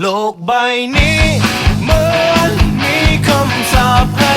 โลกใบนี้เหมือนมีคำสาปให้